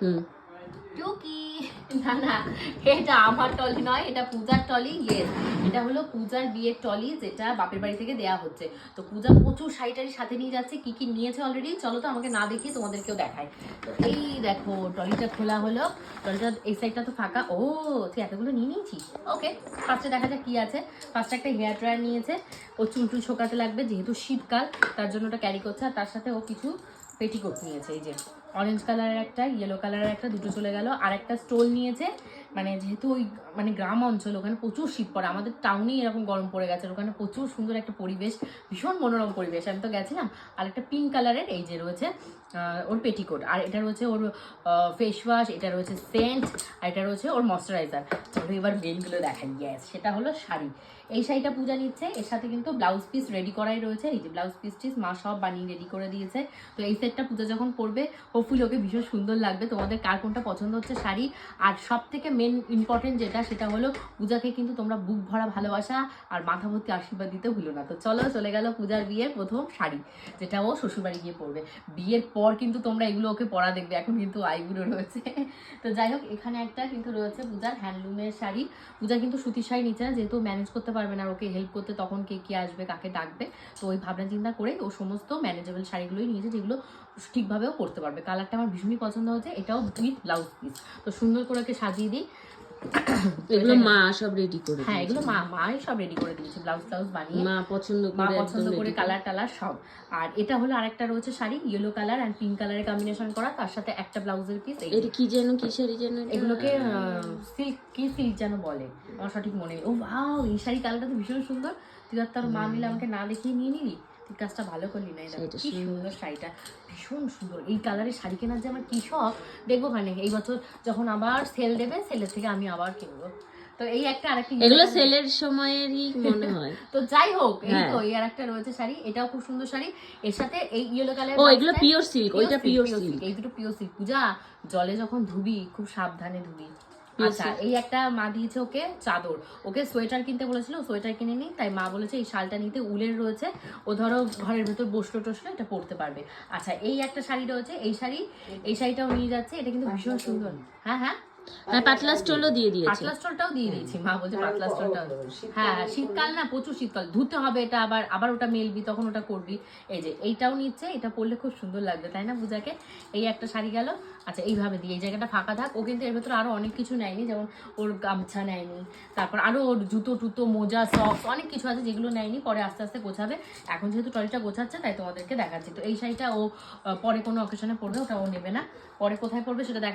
হুম। টুকি। না না, এটা আমার টলি নয়, এটা পূজার টলি ইয়েস এটা হলো পূজার বিয়ের টলি যেটা বাপের বাড়ি থেকে দেয়া হচ্ছে। তো পূজা প্রচুর শাড়ি টাড়ি সাথে নিয়ে যাচ্ছে, কি কি নিয়েছে অলরেডি চলো তো আমাকে না দেখিয়ে তোমাদেরকেও দেখায় তো এই দেখো, টলিটা খোলা হলো। টলিটা এই সাইডটা তো ফাঁকা। ও, তুই এতগুলো নিয়ে নিয়েছিস? ওকে ফার্স্টে দেখা যাক কি আছে। ফার্স্টে একটা হেয়ার ড্রায়ার নিয়েছে। ও চুল টুল শোকাতে লাগবে, যেহেতু শীতকাল, তার জন্য ওটা ক্যারি করছে। আর তার সাথে ও কিছু পেটিকোট নিয়েছে, এই যে অরেঞ্জ কালারের একটা ইয়েলো কালারের একটা, দুটো চলে গেল। আর একটা স্টোল নিয়েছে মানে যেহেতু ওই মানে গ্রাম অঞ্চল, ওখানে প্রচুর শীত পড়ে। আমাদের টাউনেই এরকম গরম পড়ে গেছে। ওখানে প্রচুর সুন্দর একটা পরিবেশ, ভীষণ মনোরম পরিবেশ। আমি তো গেছিলাম, আর একটা পিঙ্ক কালারের এই যে রয়েছে ওর পেটিকোট আর এটা রয়েছে ওর ফেস ওয়াশ এটা রয়েছে সেন্ট আর এটা রয়েছে ওর ময়শ্চারাইজার এবার মেনগুলো দেখাই। গ্যাস সেটা হলো শাড়ি। এই শাড়িটা পূজা নিচ্ছে। এর সাথে কিন্তু ব্লাউজ পিস রেডি করাই রয়েছে। এই যে ব্লাউজ পিস টিস মা সব বানিয়ে রেডি করে দিয়েছে। তো এই সেটটা পূজা যখন পরবে হোপফুলি ওকে ভীষণ সুন্দর লাগবে। তোমাদের কার কোনটা পছন্দ হচ্ছে শাড়ি? আর সব থেকে মেন ইম্পর্টেন্ট যেটা, সেটা হলো পূজাকে কিন্তু তোমরা বুক ভরা ভালোবাসা আর মাথা ভর্তি আশীর্বাদ দিতে ভুলো না। তো চলো, চলে গেল পূজার বিয়ের প্রথম শাড়ি, যেটা ও শ্বশুরবাড়ি গিয়ে পরবে। বিয়ের পর কিন্তু তোমরা এগুলো ওকে পরা দেখবে, এখন কিন্তু আইবুড়ো রয়েছে। তো যাই হোক, এখানে একটা কিন্তু রয়েছে পূজার হ্যান্ডলুমের শাড়ি। পূজা কিন্তু সুতির শাড়ি নিচ্ছে না, যেহেতু ম্যানেজ করতে পারবে না আর ওকে হেল্প করতে, তখন কে কে আসবে, কাকে ডাকবে। তো ওই ভাবনা চিন্তা করে ও সমস্ত ম্যানেজেবল শাড়িগুলোই নিয়েছে, যেগুলো ঠিকভাবেও করতে পারবে। কালারটা আমার ভীষণই পছন্দ হয়েছে, এটাও উইথ ব্লাউজ পিস তো সুন্দর করে ওকে সাজিয়ে দিই। এগুলো মা সব রেডি করে হ্যাঁ। এগুলো মা মাই সব রেডি করে দিয়েছে ব্লাউজ টাউজ বানিয়ে। মা পছন্দ মা করে পছন্দ করে কালার টালার সব। আর এটা হলো আরেকটা রয়েছে শাড়ি ইয়েলো কালার আর পিঙ্ক কালারের কম্বিনেশন করা তার সাথে একটা ব্লাউজের পিস এটা কি যেন কি শাড়ি যেন এগুলোকে সিল্ক কি সিল্ক যেন বলে? আমার সঠিক মনে নেই। ও ভাও এই শাড়ি কালারটা তো ভীষণ সুন্দর। তুই আর তোর মা মিলে আমাকে না দেখিয়ে নিয়ে নিলি তুই কাজটা ভালো করলি না এটা কি সুন্দর শাড়িটা ভীষণ সুন্দর। এই কালারের শাড়ি কেনার যে আমার কি শখ দেখব খানে এই বছর যখন আবার সেল দেবে সেলের থেকে আমি আবার কিনবো। তো এই একটা আরেকটা এগুলো সেলের সময়েরই মনে হয়। তো যাই হোক এই হ্যাঁ। তো এই আর একটা রয়েছে শাড়ি এটাও খুব সুন্দর শাড়ি। এর সাথে এই ইয়েলো কালার ও এগুলো পিওর সিল্ক ওইটা পিওর সিল্ক এই দুটো পিওর সিল্ক পূজা জলে যখন ধুবি খুব সাবধানে ধুবি। আচ্ছা এই একটা মা দিয়েছে ওকে চাদর। ওকে সোয়েটার কিনতে বলেছিল সোয়েটার কিনে নি তাই মা বলেছে এই শালটা নিতে উলের রয়েছে। ও ধরো ঘরের ভেতর বসল টসলো এটা পরতে পারবে। আচ্ছা এই একটা শাড়ি রয়েছে এই শাড়ি এই শাড়িটাও নিয়ে যাচ্ছে এটা কিন্তু ভীষণ সুন্দর। হ্যাঁ হ্যাঁ। হ্যাঁ পাতলা স্টোলও দিয়ে দিয়েছে। পাতলা স্টোলটাও দিয়ে দিয়েছি মা বলছে পাতলা স্টোলটা। হ্যাঁ হ্যাঁ, শীতকাল না প্রচুর শীতকাল। ধুতে হবে এটা আবার আবার ওটা মেলবি তখন ওটা করবি। এই যে এইটাও নিচ্ছে এটা পরলে খুব সুন্দর লাগবে তাই না পূজাকে? এই একটা শাড়ি গেল। আচ্ছা এইভাবে দিয়ে এই জায়গাটা ফাঁকা থাক। ও কিন্তু এর ভেতরে আরও অনেক কিছু নেয়নি যেমন ওর গামছা নেয়নি তারপর আরও ওর জুতো টুতো মোজা সক্স অনেক কিছু আছে যেগুলো নেয়নি পরে আস্তে আস্তে গোছাবে। এখন যেহেতু টলিটা গোছাচ্ছে তাই তোমাদেরকে দেখাচ্ছি। তো এই শাড়িটা ও পরে কোনো অকেশনে পড়বে ওটা ও নেবে না। পরে কোথায় পড়বে সেটা দেখা